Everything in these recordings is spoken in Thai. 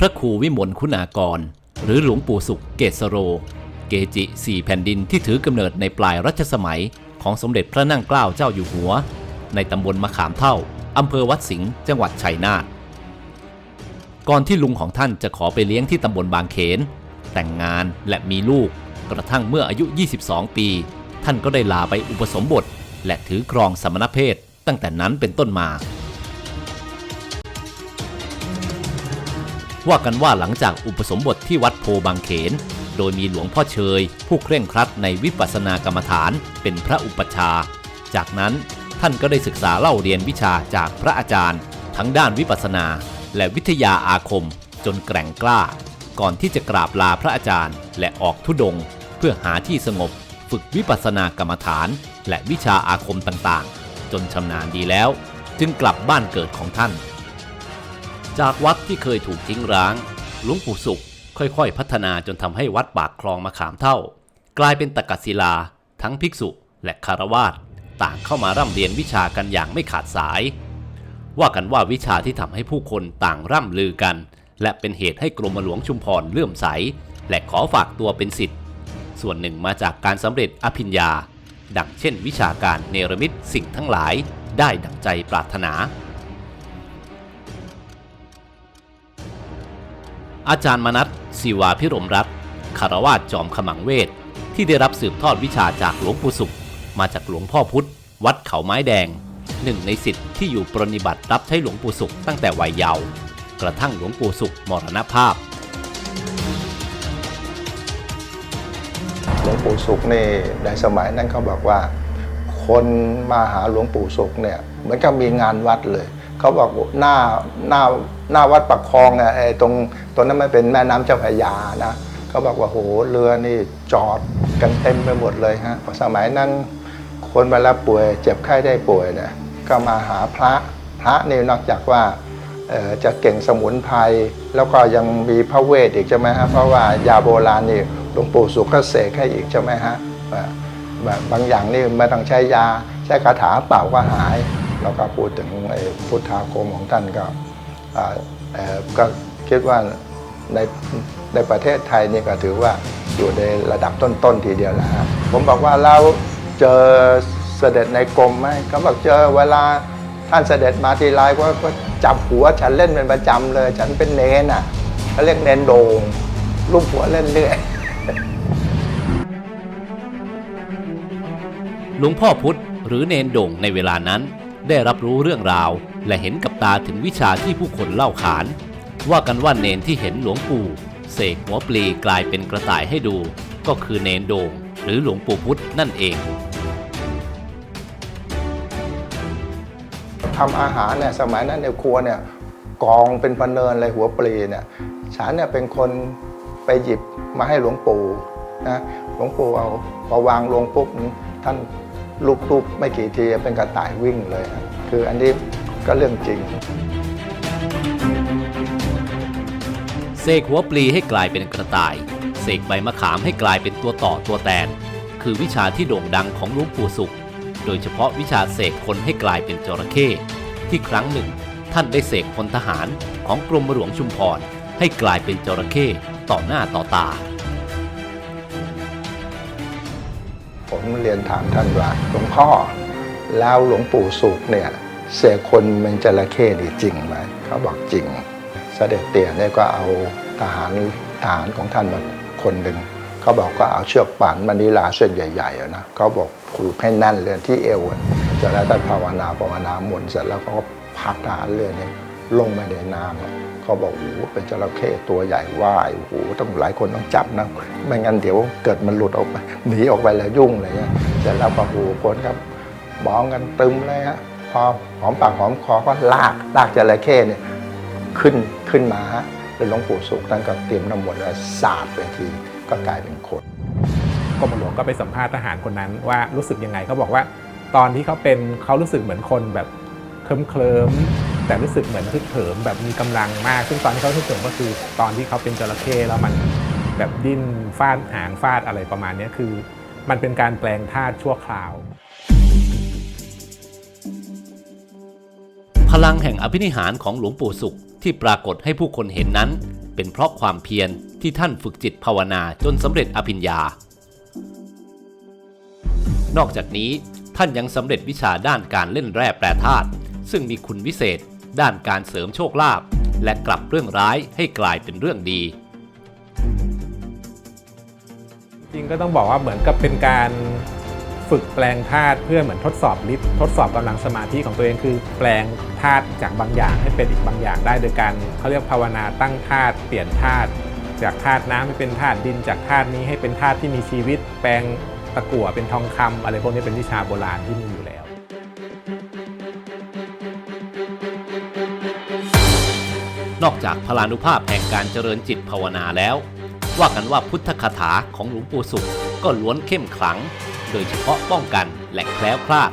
พระครูวิมลคุณากร หรือหลวงปู่สุขเกษโร เกจิสี่แผ่นดินที่ถือกำเนิดในปลายรัชสมัยของสมเด็จพระนั่งเกล้าเจ้าอยู่หัว ในตำบลมะขามเท่าอำเภอวัดสิงห์จังหวัดชัยนาทก่อนที่ลุงของท่านจะขอไปเลี้ยงที่ตำบลบางเขน แต่งงานและมีลูก กระทั่งเมื่ออายุ 22 ปี ท่านก็ได้ลาไปอุปสมบท และถือครองสมณเพศตั้งแต่นั้นเป็นต้นมา ว่ากันว่าหลังจากอุปสมบทที่วัดโพบางเขน โดยมีหลวงพ่อเชย ผู้เคร่งครัดในวิปัสสนากรรมฐาน เป็นพระอุปชา จากนั้นท่านก็ได้ศึกษาเล่าเรียนวิชาจากพระอาจารย์ ทั้งด้านวิปัสสนา และวิทยาอาคม จนแกร่งกล้า ก่อนที่จะกราบลาพระอาจารย์ และออกทุดง เพื่อหาที่สงบ ฝึกวิปัสสนากรรมฐาน และวิชาอาคมต่างๆ จนชำนาญดีแล้ว จึงกลับบ้านเกิดของท่าน จากวัดที่เคยถูกทิ้งร้าง หลวงปู่สุขค่อยๆ พัฒนาจนทำให้วัดปากคลองมะขามเท่า กลายเป็นตะกัศิลา ทั้งภิกษุและคารวาสต่างเข้ามาร่ำเรียนวิชากันอย่างไม่ขาดสาย ว่ากันว่าวิชาที่ทำให้ผู้คนต่างร่ำลือกัน และเป็นเหตุให้กรมหลวงชุมพรเลื่อมใส และขอฝากตัวเป็นสิทธิ์ ส่วนหนึ่งมาจากการสำเร็จอภิญญา ดังเช่น วิชาการเนรมิตสิ่งทั้งหลายได้ดังใจปรารถนา อาจารย์มนัสศิวาพิรมรัตคารวาสจอมขมังเวท ที่ได้รับสืบทอดวิชาจากหลวงปู่สุข มาจากหลวงพ่อพุธวัดเขาไม้แดงหนึ่งในสิทธิ์ที่อยู่ปรนนิบัติรับใช้หลวงปู่สุขตั้งแต่วัยเยาว์กระทั่งหลวงปู่สุขมรณภาพหลวงปู่สุขนี่ในสมัยนั้นเขาบอกว่า คนมาหาหลวงปู่สุขเนี่ยเหมือนกับมีงานวัดเลย เขาบอกหน้าหน้าหน้าวัดปักคลองอะไอ้ตรงตรงนั้นไม่เป็นแม่น้ำเจ้าพระยานะเขาบอกว่าโหเรือนี่จอดกันเต็มไปหมดเลยฮะสมัยนั้นคนเวลาป่วย เจ็บไข้ได้ป่วยเนี่ยก็มาหาพระพระนี่นอกจากว่าเอ่อจะเก่งสมุนไพรแล้วก็ยังมีพระเวทอีกใช่ไหมฮะเพราะว่ายาโบราณนี่หลวงปู่สุขก็เสกให้อีกใช่ไหมฮะ แบบแบบบางอย่างนี่ไม่ต้องใช้ยาใช้คาถาเปล่าก็หาย แล้วก็พูดถึงไอ้พุทธาคมของท่านก็เออก็คิดว่าในในประเทศไทยนี่ก็ถือว่าอยู่ในระดับต้นๆทีเดียวแหละฮะผมบอกว่าเราเจอเสด็จในกรมไหมเขาบอกเจอเวลาท่านเสด็จมาทีไรก็จับหัวฉันเล่นเป็นประจำเลย ฉันเป็นเนนอะเขาเรียกเนนโดงลูกหัวเล่นเรื่อยหลวงพ่อพุธหรือเนนโด่งในเวลานั้น ได้รับรู้เรื่องราว และเห็นกับตาถึงวิชาที่ผู้คนเล่าขาน ว่ากันว่าเนนที่เห็นหลวงปู่เสกหัวปลีกลายเป็นกระต่ายให้ดู ก็คือเนนโดงหรือหลวงปู่พุธนั่นเองทำอาหารเนี่ยสมัยนั้นในครัวเนี่ยกองเป็นพะเนินเลยหัวปลีเนี่ยฉันเนี่ยเป็นคนไปหยิบมาให้หลวงปู่นะหลวงปู่เอาพอวางลงปุ๊บท่าน ลูบๆไม่กี่ทีเป็นกระต่ายวิ่งเลยนะคืออันนี้ก็เรื่องจริงเสกหัวปลีให้กลายเป็นกระต่ายเสกใบมะขามให้กลายเป็นตัวต่อตัวแตน คือวิชาที่โด่งดังของหลวงปู่สุข โดยเฉพาะวิชาเสกคนให้กลายเป็นจระเข้ที่ครั้งหนึ่ง ท่านได้เสกพลทหารของกรมหลวงชุมพรให้กลายเป็นจระเข้ต่อหน้าต่อตา ผมเรียนถามท่านว่าหลวงพ่อแล้วหลวงปู่สุขเนี่ยเสกคนเป็นจระเข้ดีจริงไหมเขาบอกจริง เสด็จเตี่ยเนี่ยก็เอาทหารทหารของท่านมาคนหนึ่งเขาบอกก็เอาเชือกป่านมณีลาเส้นใหญ่ๆนะเขาบอกผูกให้แน่นเลยที่เอวอะเสร็จแล้วท่านภาวนาภาวนาหมุนเสร็จแล้วเขาก็พักทหารเรือเนี่ย ลงไปในน้ำเขาบอกโอ้โหเป็นจระเข้ตัวใหญ่ว่ายโอ้โหต้องหลายคนต้องจับนะไม่งั้นเดี๋ยวเกิดมันหลุดออกไปหนีออกไปแล้วยุ่งเลยเนี่ยเสร็จแล้วก็โอ้โหคนครับมองกันตึมเลยฮะพอหอมปากหอมคอก็ลากลากจระเข้เนี่ยขึ้นขึ้นมาฮะแล้วหลวงปู่สุขท่านก็เตรียมน้ำมนต์แล้วสาดไปทีก็กลายเป็นคนกรมหลวงก็ไปสัมภาษณ์ทหารคนนั้นว่ารู้สึกยังไงเขาบอกว่า ตอนที่เขาเป็นเขารู้สึกเหมือนคนแบบเคลิ้มเคลิม แต่รู้สึกเหมือนฮึกเหิมแบบมีกำลังมาก ซึ่งตอนที่เขาฮึกเหิมก็คือตอนที่เขาเป็นจระเข้แล้วมันแบบดิ้นฟาดหางฟาดอะไรประมาณนี้คือ มันเป็นการแปลงธาตุชั่วคราว พลังแห่งอภินิหารของหลวงปู่สุขที่ปรากฏให้ผู้คนเห็นนั้น เป็นเพราะความเพียรที่ท่านฝึกจิตภาวนาจนสำเร็จอภิญญา นอกจากนี้ท่านยังสำเร็จวิชาด้านการเล่นแร่แปรธาตุซึ่งมีคุณวิเศษ ด้านการเสริมโชคลาภและกลับเรื่องร้ายให้กลายเป็นเรื่องดี จริงก็ต้องบอกว่าเหมือนกับเป็นการฝึกแปลงธาตุเพื่อเหมือนทดสอบฤทธิ์ทดสอบกำลังสมาธิของตัวเองคือ แปลงธาตุจากบางอย่างให้เป็นอีกบางอย่างได้โดยการเขาเรียกภาวนาตั้งธาตุเปลี่ยนธาตุจากธาตุน้ำให้เป็นธาตุดิน จากธาตุนี้ให้เป็นธาตุที่มีชีวิต แปลงตะกั่วเป็นทองคำอะไรพวกนี้เป็นวิชาโบราณที่มีอยู่ นอกจากพลานุภาพแห่งการเจริญจิตภาวนาแล้ว ว่ากันว่าพุทธคาถาของหลวงปู่สุขก็ล้วนเข้มขลัง โดยเฉพาะป้องกันและแคล้วคลาด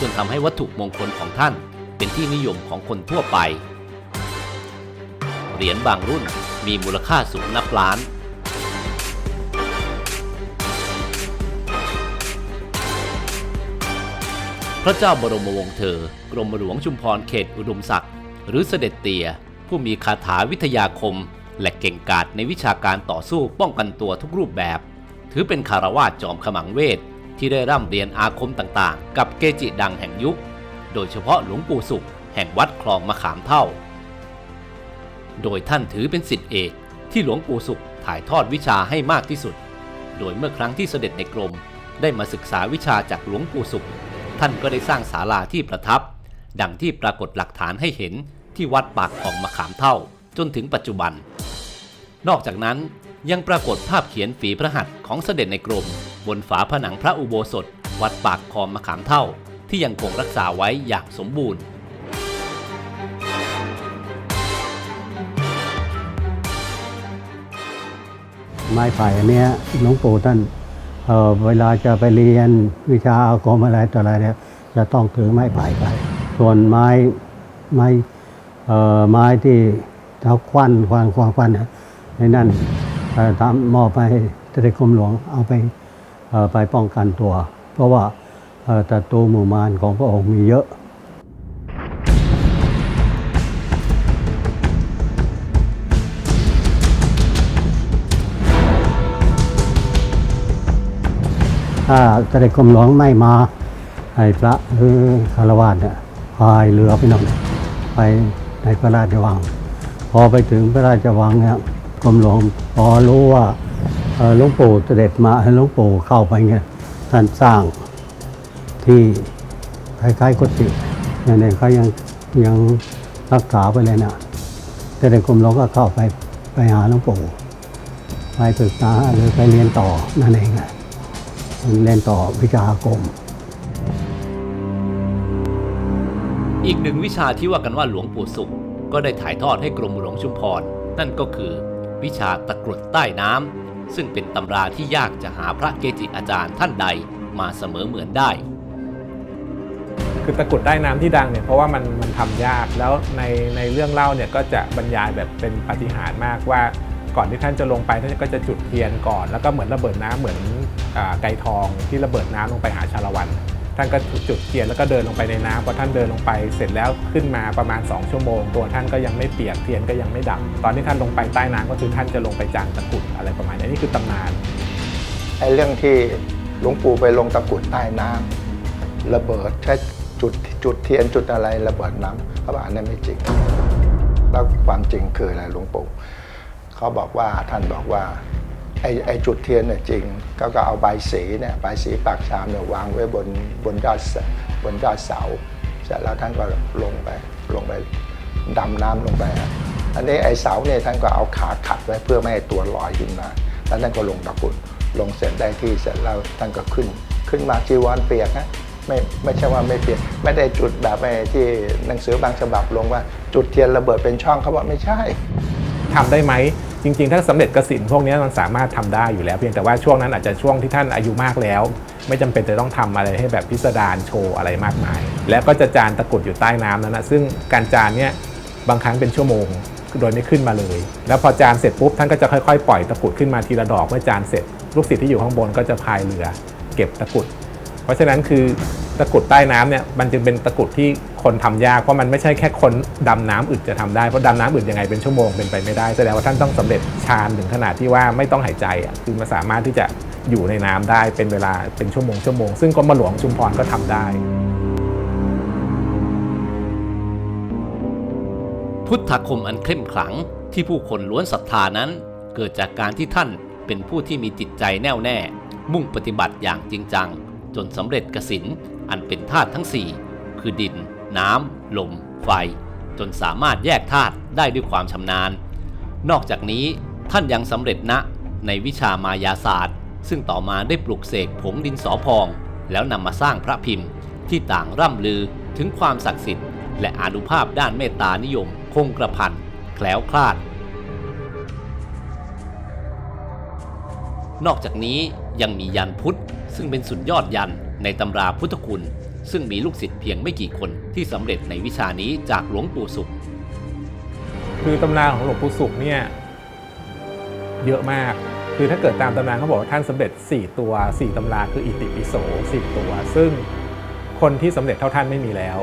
จนทำให้วัตถุมงคลของท่าน เป็นที่นิยมของคนทั่วไป เหรียญบางรุ่นมีมูลค่าสูงนับล้านพระเจ้าบรมวงศ์เธอ กรมหลวงชุมพรเขตอุดมศักดิ์หรือเสด็จเตีย ผู้มีคาถาวิทยาคม และเก่งกาจในวิชาการต่อสู้ป้องกันตัวทุกรูปแบบ ถือเป็นคารวาสจอมขมังเวท ที่ได้ร่ำเรียนอาคมต่างๆ กับเกจิดังแห่งยุค โดยเฉพาะหลวงปู่สุข แห่งวัดคลองมะขามเท่า โดยท่านถือเป็นสิทธิเอกที่หลวงปู่สุขถ่ายทอดวิชาให้มากที่สุด โดยเมื่อครั้งที่เสด็จในกรมได้มาศึกษาวิชาจากหลวงปู่สุข ท่านก็ได้สร้างศาลาที่ประทับ ดังที่ปรากฏหลักฐานให้เห็น ที่วัดปากของมะขามเท่าจนถึงปัจจุบัน นอกจากนั้นยังปรากฏภาพเขียนฝีพระหัตถ์ของเสด็จในกรม บนฝาผนังพระอุโบสถ วัดปากคองมะขามเท่า ที่ยังคงรักษาไว้อย่างสมบูรณ์ ไม้ไผ่อันเนี้ยหลวงปู่ท่านเออเวลาจะไปเรียนวิชาอาคมอะไรต่ออะไรเนี่ยจะต้องถือไม้ไผ่ไป ส่วนไม้ไม้ ไม้ที่เขาควันควันควันควันนในนั่นทำมอบไปให้เสด็จกรมหลวงเอาไปไปป้องกันตัว เพราะว่าเอ่อศัตูหมู่มารของพระองค์มีเยอะถ้าเสด็จกรมหลวงไม่มาให้พระหรือคารวะเนี่ยพายเรือไปหน่อยไป ในพระราชวัง พอไปถึงพระราชวังเนี่ยกรมหลวงพอรู้ว่าหลวงปู่เสด็จมาให้หลวงปู่เข้าไปเนี่ยท่านสร้างที่คล้ายๆกุฏิเนี่ยเขายังยังรักษาไปเลยเนะเสด็จกรมหลวงก็เข้าไปไปหาหลวงปู่ไปศึกษาหรือไปเรียนต่อนั่นเองอะเล่นต่อวิชาอาคม อีกหนึ่งวิชาที่ว่ากันว่าหลวงปู่สุข ก็ได้ถ่ายทอดให้กรมหลวงชุมพร นั่นก็คือ วิชาตะกรุดใต้น้ำซึ่งเป็นตำราที่ยากจะหาพระเกจิอาจารย์ท่านใดมาเสมอเหมือนได้ คือตะกรุดใต้น้ำที่ดังเนี่ยเพราะว่ามันมันทำยากแล้วในในเรื่องเล่าเนี่ยก็จะบรรยายแบบเป็นปาฏิหาริย์มากว่าก่อนที่ท่านจะลงไปท่านก็จะจุดเทียนก่อน แล้วก็เหมือนระเบิดน้ำเหมือนอาไกรทองที่ระเบิดน้ำลงไปหาชาละวัน ท่านก็จุดเทียนแล้วก็เดินลงไปในน้ำพอท่านเดินลงไปเสร็จแล้วขึ้นมาประมาณ 2 ชั่วโมง ตัวท่านก็ยังไม่เปียกเทียนก็ยังไม่ดับ ตอนที่ท่านลงไปใต้น้ำก็คือท่านจะลงไปจางตะกุดอะไรประมาณนี้นี่คือตำนานไอ้เรื่องที่หลวงปู่ไปลงตะกุดใต้น้ำระเบิดใช้จุดจุดเทียนจุดอะไรระเบิดน้ำเขาบอกอันนั้นไม่จริง แล้วความจริงคืออะไรหลวงปู่เขาบอกว่าท่านบอกว่า อ้ไอ้จุดเทียนเนี่ยจริง ก็ก็เอาใบสีเนี่ยใบสีปากชามเนี่ยวางไว้บนบนยอดบนยอดเสาเสร็จแล้วท่านก็ลงไปลงไปดำน้ำลงไปอันนี้ไอ้เสาเนี่ยท่านก็เอาขาขัดไว้เพื่อไม่ให้ตัวลอยขึ้นมาแล้วท่านก็ลงตะกรุดลงเสร็จได้ที่เสร็จแล้วท่านก็ขึ้น ขึ้นมาจีวรเปียกนะไม่ไม่ใช่ว่าไม่เปียกไม่ได้จุดแบบไอ้ที่หนังสือบางฉบับลงว่า จุดเทียนระเบิดเป็นช่องเขาบอกไม่ใช่ทำได้ไหม จริงๆ ถ้าสำเร็จกสินพวกนี้มันสามารถทำได้อยู่แล้ว เพียงแต่ว่าช่วงนั้นอาจจะช่วงที่ท่านอายุมากแล้ว ไม่จำเป็นจะต้องทำอะไรให้แบบพิสดารโชว์อะไรมากมาย แล้วก็จะจานตะกุดอยู่ใต้น้ำนั้นนะซึ่งการจานเนี่ยบางครั้งเป็นชั่วโมงโดยไม่ขึ้นมาเลย แล้วพอจานเสร็จปุ๊บท่านก็จะค่อยๆ ปล่อยตะกุดขึ้นมาทีละดอกเมื่อจานเสร็จ ลูกศิษย์ที่อยู่ข้างบนก็จะพายเรือ เก็บตะกุด เพราะฉะนั้นคือตะกุดใต้น้ำเนี่ยมันจึงเป็นตะกุดที่ คนทำยากเพราะมันไม่ใช่แค่คนดำน้ำอึดจะทำได้เพราะดำน้ำอึดยังไงเป็นชั่วโมงเป็นไปไม่ได้แสดงว่าท่านต้องสำเร็จฌานถึงขนาดที่ว่าไม่ต้องหายใจอะคือมันสามารถที่จะอยู่ในน้ำได้เป็นเวลาเป็นชั่วโมงชั่วโมงซึ่งกรมหลวงชุมพรก็ทำได้ พุทธคมอันเข้มขลังที่ผู้คนล้วนศรัทธานั้น เกิดจากการที่ท่านเป็นผู้ที่มีจิตใจแน่วแน่ มุ่งปฏิบัติอย่างจริงจัง จนสำเร็จกสินอันเป็นธาตุทั้ง4คือดิน น้ำ ลม ไฟ จนสามารถแยกธาตุได้ด้วยความชำนาญ นอกจากนี้ท่านยังสำเร็จนะในวิชามายาศาสตร์ ซึ่งต่อมาได้ปลุกเสกผงดินสอพอง แล้วนำมาสร้างพระพิมพ์ที่ต่างร่ำลือถึงความศักดิ์สิทธิ์ และอานุภาพด้านเมตตานิยม คงกระพันแคล้วคลาด นอกจากนี้ยังมียันพุทธ ซึ่งเป็นสุดยอดยันในตำราพุทธคุณ ซึ่งมีลูกศิษย์เพียงไม่กี่คนที่สำเร็จในวิชานี้จากหลวงปู่สุข คือตำรานของหลวงปู่สุขเนี่ยเยอะมาก คือถ้าเกิดตามตำรานเขาบอกว่าท่านสำเร็จ 4 ตัว 4ตำราคืออิติปิโส4ตัว ซึ่งคนที่สำเร็จเท่าท่านไม่มีแล้ว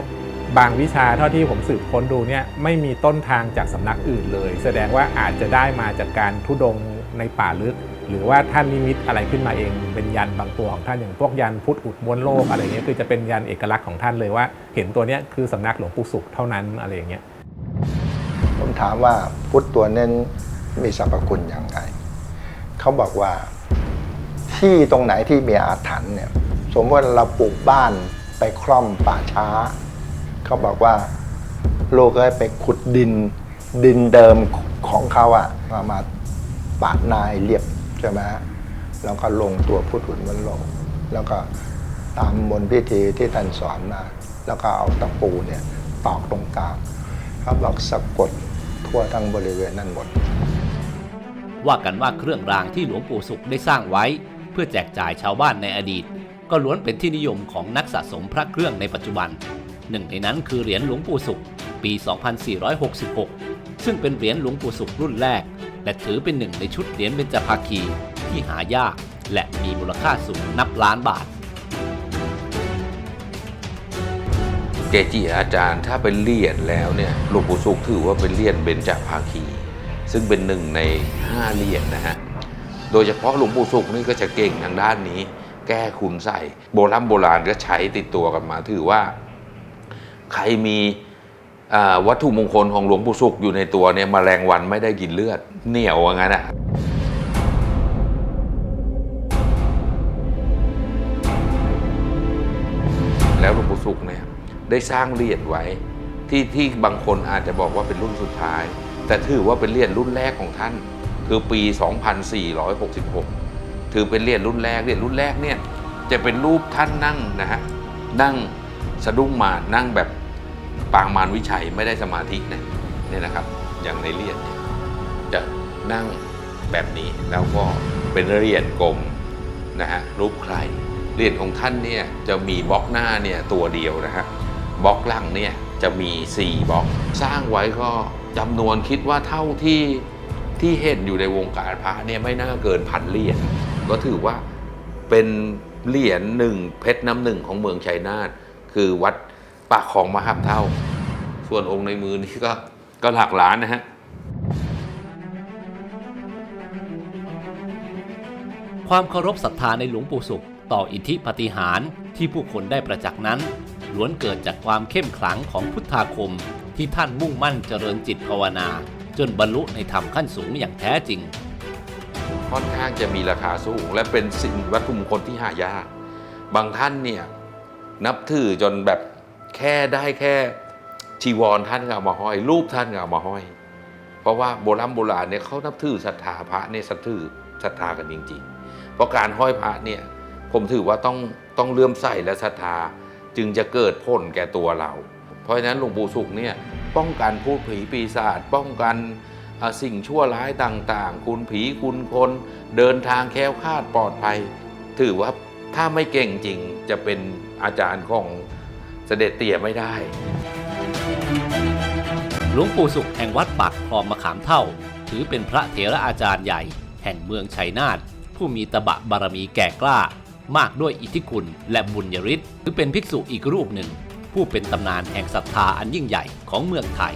บางวิชาเท่าที่ผมสืบค้นดูเนี่ยไม่มีต้นทางจากสำนักอื่นเลย แสดงว่าอาจจะได้มาจากการทุดงในป่าลึก หรือว่าท่านนิมิตอะไรขึ้นมาเอง เป็นยันบางตัวของท่านอย่างพวกยันพุทธอุดม้วนโลกอะไรเงี้ยคือจะเป็นยันเอกลักษณ์ของท่านเลยว่า เห็นตัวเนี้ยคือสำนักหลวงปู่สุขเท่านั้นอะไรอย่างเงี้ยผมถามว่าพุทธตัวนั้นมีสรรพคุณอย่างไรเขาบอกว่าที่ตรงไหนที่มีอาถรรพ์เนี่ยสมมติว่าเราปลูกบ้านไปคล่อมป่าช้า เขาบอกว่าโลูกก็ไปขุดดินดินเดิมของเขาอะมามาปาดนายเรียบ ใช่ไหมแล้วก็ลงตัวพุทธุนมันลง แล้วก็ตามบนพิธีที่ท่านสอนมา แล้วก็เอาตะปูเนี่ยตอกตรงกลางเขาบอกสะกดทั่วทั้งบริเวณนั้นหมด ว่ากันว่าเครื่องรางที่หลวงปู่สุขได้สร้างไว้ เพื่อแจกจ่ายชาวบ้านในอดีต ก็ล้วนเป็นที่นิยมของนักสะสมพระเครื่องในปัจจุบัน หนึ่งในนั้นคือเหรียญหลวงปู่สุข ปี 2466 ซึ่งเป็นเหรียญหลวงปู่สุขรุ่นแรก และถือเป็นหนึ่งในชุดเหรียญเบญจภาคีที่หายาก และมีมูลค่าสูงนับล้านบาท เกจิอาจารย์ถ้าเป็นเหรียญแล้วเนี่ยหลวงปู่สุขถือว่าเป็นเหรียญเบญจภาคี ซึ่งเป็นหนึ่งในห้าเหรียญนะฮะโดยเฉพาะหลวงปู่สุขนี่ก็จะเก่งทางด้านนี้ แก้คุณใส่โบราณโบราณก็ใช้ติดตัวกันมาถือว่า ใครมี วัตถุมงคลของหลวงปู่สุขอยู่ในตัวเนี่ยมแมลงวันไม่ได้กินเลือดเหนียวว่างั้นอะแล้วหลวงปู่สุขเนี่ยได้สร้างเหรียญไว้ที่ที่บางคนอาจจะบอกว่าเป็นรุ่นสุดท้าย แต่ถือว่าเป็นเหรียญรุ่นแรกของท่าน คือปี 2466 ถือเป็นเหรียญรุ่นแรกเหรียญรุ่นแรกเนี่ยจะเป็นรูปท่านนั่งนะฮะนั่งสะดุ้งมานั่งแบบ ปางมารวิชัยไม่ได้สมาธินะเนี่ยนะครับ อย่างในเหรียนจะนั่งแบบนี้แล้วก็เป็นเรียญกลมนะฮะรูปใครเรียญของท่านเนี่ยจะมีบล็อกหน้าเนี่ยตัวเดียวนะฮะบล็อกหลังเนี่ยจะมี 4บล็อกสร้างไว้ก็จำนวนคิดว่าเท่าที่ที่เห็นอยู่ในวงการพระเนี่ยไม่น่าเกินพันเหรียญก็ถือว่าเป็นเหรียญหนึ่งเพชรน้ำหนึ่งของเมืองชัยนาทคือวัด ปากของมหาเท่า ส่วนองค์ในมือนี่ก็ก็หลักล้านนะฮะความเคารพศรัทธาในหลวงปู่สุขต่ออิทธิปาฏิหารย์ที่ผู้คนได้ประจักษ์นั้น ล้วนเกิดจากความเข้มขลังของพุทธาคม ที่ท่านมุ่งมั่นเจริญจิตภาวนา จนบรรลุในธรรมขั้นสูงอย่างแท้จริง ค่อนข้างจะมีราคาสูง และเป็นสิ่งวัตถุมงคลที่หายาก บางท่านเนี่ยนับถือจนแบบ แค่ได้แค่ชีวรท่านก็เอามาห้อย รูปท่านก็เอามาห้อย เพราะว่าโบราณโบราณเนี่ยเขานับถือศรัทธาพระเนี่ยศรัทธาศรัทธากันจริง ๆ เพราะการห้อยพระเนี่ยผมถือว่าต้องต้องเลื่อมใสและศรัทธาจึงจะเกิดผลแก่ตัวเรา เพราะฉะนั้นหลวงปู่สุขเนี่ยป้องกันพูดผีปีศาจป้องกันสิ่งชั่วร้ายต่างๆ คุณผีคุณคนเดินทางแค้วคลาดปลอดภัย ถือว่าถ้าไม่เก่งจริงจะเป็นอาจารย์ของ เสด็จเตี่ยไม่ได้ หลวงปู่สุขแห่งวัดปากคลองมะขามเท่า ถือเป็นพระเถระอาจารย์ใหญ่ แห่งเมืองชัยนาทผู้มีตบะบารมีแก่กล้า มากด้วยอิทธิคุณและบุญยริศหรือเป็นภิกษุอีกรูปหนึ่ง ผู้เป็นตำนานแห่งศรัทธาอันยิ่งใหญ่ของเมืองไทย